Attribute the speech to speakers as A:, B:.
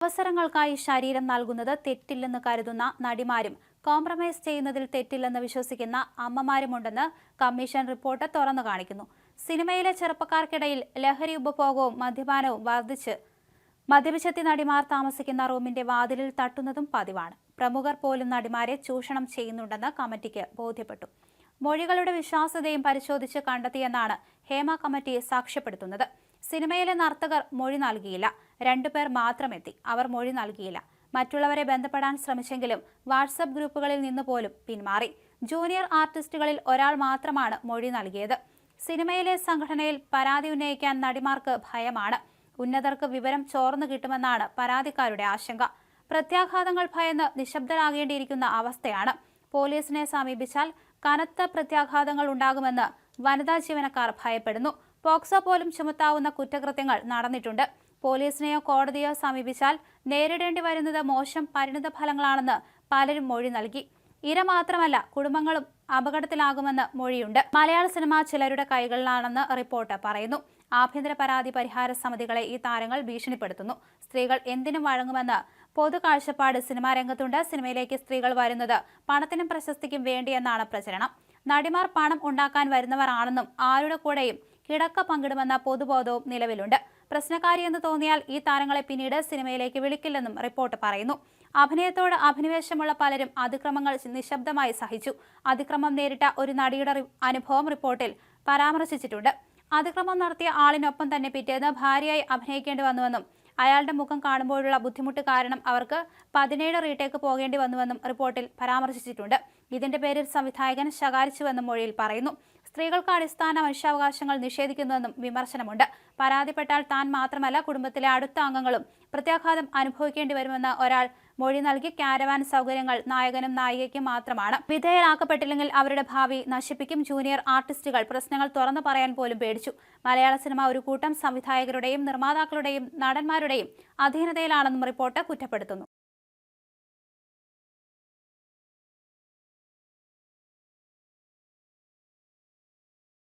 A: അവസരങ്ങൾക്കായി ശരീരം നൽകുന്നത് തെറ്റില്ലെന്ന് കരുതുന്ന നടിമാരും കോംപ്രമൈസ് ചെയ്യുന്നതിൽ തെറ്റില്ലെന്ന് വിശ്വസിക്കുന്ന അമ്മമാരുമുണ്ടെന്ന് കമ്മീഷൻ റിപ്പോർട്ട് തുറന്നു കാണിക്കുന്നു. സിനിമയിലെ ചെറുപ്പക്കാർക്കിടയിൽ ലഹരി ഉപഭോഗവും മദ്യപാനവും വർദ്ധിച്ച് മദ്യപിച്ചെത്തി നടിമാർ താമസിക്കുന്ന റൂമിന്റെ വാതിലിൽ തട്ടുന്നതും പതിവാണ്. പ്രമുഖർ പോലും നടിമാരെ ചൂഷണം ചെയ്യുന്നുണ്ടെന്ന് കമ്മിറ്റിക്ക് ബോധ്യപ്പെട്ടു. മൊഴികളുടെ വിശ്വാസ്യതയും പരിശോധിച്ച് കണ്ടെത്തിയെന്നാണ് ഹേമ കമ്മിറ്റി സാക്ഷ്യപ്പെടുത്തുന്നത്. സിനിമയിലെ നർത്തകർ മൊഴി നൽകിയില്ല. രണ്ടുപേർ മാത്രം എത്തി അവർ മൊഴി നൽകിയില്ല. മറ്റുള്ളവരെ ബന്ധപ്പെടാൻ ശ്രമിച്ചെങ്കിലും വാട്സപ്പ് ഗ്രൂപ്പുകളിൽ നിന്ന് പോലും പിന്മാറി. ജൂനിയർ ആർട്ടിസ്റ്റുകളിൽ ഒരാൾ മാത്രമാണ് മൊഴി നൽകിയത്. സിനിമയിലെ സംഘടനയിൽ പരാതി ഉന്നയിക്കാൻ നടിമാർക്ക് ഭയമാണ്. ഉന്നതർക്ക് വിവരം ചോർന്നു കിട്ടുമെന്നാണ് പരാതിക്കാരുടെ ആശങ്ക. പ്രത്യാഘാതങ്ങൾ ഭയന്ന് നിശബ്ദരാകേണ്ടിയിരിക്കുന്ന അവസ്ഥയാണ്. പോലീസിനെ സമീപിച്ചാൽ കനത്ത പ്രത്യാഘാതങ്ങൾ ഉണ്ടാകുമെന്ന് വനിതാ ജീവനക്കാർ ഭയപ്പെടുന്നു. പോക്സോ പോലും ചുമത്താവുന്ന കുറ്റകൃത്യങ്ങൾ നടന്നിട്ടുണ്ട്. പോലീസിനെയോ കോടതിയോ സമീപിച്ചാൽ നേരിടേണ്ടി വരുന്നത് മോശം പരിണിത ഫലങ്ങളാണെന്ന് പലരും മൊഴി നൽകി. ഇര മാത്രമല്ല കുടുംബങ്ങളും അപകടത്തിലാകുമെന്ന് മൊഴിയുണ്ട്. മലയാള സിനിമ ചിലരുടെ കൈകളിലാണെന്ന് റിപ്പോർട്ട് പറയുന്നു. ആഭ്യന്തര പരാതി പരിഹാര സമിതികളെ ഈ താരങ്ങൾ ഭീഷണിപ്പെടുത്തുന്നു. സ്ത്രീകൾ എന്തിനും വഴങ്ങുമെന്ന് പൊതു കാഴ്ചപ്പാട് സിനിമാ രംഗത്തുണ്ട്. സിനിമയിലേക്ക് സ്ത്രീകൾ വരുന്നത് പണത്തിനും പ്രശസ്തിക്കും വേണ്ടിയെന്നാണ് പ്രചരണം. നടിമാർ പണം ഉണ്ടാക്കാൻ വരുന്നവർ ആണെന്നും ആരുടെ കൂടെയും കിടക്ക പങ്കിടുമെന്ന പൊതുബോധവും നിലവിലുണ്ട്. പ്രശ്നക്കാരിയെന്ന് തോന്നിയാൽ ഈ താരങ്ങളെ പിന്നീട് സിനിമയിലേക്ക് വിളിക്കില്ലെന്നും റിപ്പോർട്ട് പറയുന്നു. അഭിനയത്തോട് അഭിനിവേശമുള്ള പലരും അതിക്രമങ്ങൾ നിശബ്ദമായി സഹിച്ചു. അതിക്രമം നേരിട്ട ഒരു നടിയുടെ അനുഭവം റിപ്പോർട്ടിൽ പരാമർശിച്ചിട്ടുണ്ട്. അതിക്രമം നടത്തിയ ആളിനൊപ്പം തന്നെ പിറ്റേന്ന് ഭാര്യയായി അഭിനയിക്കേണ്ടി വന്നുവെന്നും അയാളുടെ മുഖം കാണുമ്പോഴുള്ള ബുദ്ധിമുട്ട് കാരണം അവർക്ക് പതിനേഴ് റീടേക്ക് പോകേണ്ടി വന്നുവെന്നും റിപ്പോർട്ടിൽ പരാമർശിച്ചിട്ടുണ്ട്. ഇതിന്റെ പേരിൽ സംവിധായകൻ ശകാരിച്ചുവെന്നും മൊഴിയിൽ പറയുന്നു. സ്ത്രീകൾക്ക് അടിസ്ഥാന മനുഷ്യാവകാശങ്ങൾ നിഷേധിക്കുന്നുവെന്നും വിമർശനമുണ്ട്. പരാതിപ്പെട്ടാൽ താൻ മാത്രമല്ല കുടുംബത്തിലെ അടുത്ത അംഗങ്ങളും പ്രത്യാഘാതം അനുഭവിക്കേണ്ടി വരുമെന്ന് ഒരാൾ മൊഴി നൽകി കാരവാൻ സൗകര്യങ്ങൾ നായകനും നായികയ്ക്കും മാത്രമാണ്. വിധേയരാക്കപ്പെട്ടില്ലെങ്കിൽ അവരുടെ ഭാവി നശിപ്പിക്കും. ജൂനിയർ ആർട്ടിസ്റ്റുകൾ പ്രശ്നങ്ങൾ തുറന്നു പറയാൻ പോലും പേടിച്ചു. മലയാള സിനിമ ഒരു കൂട്ടം സംവിധായകരുടെയും നിർമ്മാതാക്കളുടെയും നടന്മാരുടെയും അധീനതയിലാണെന്നും റിപ്പോർട്ട് കുറ്റപ്പെടുത്തുന്നു.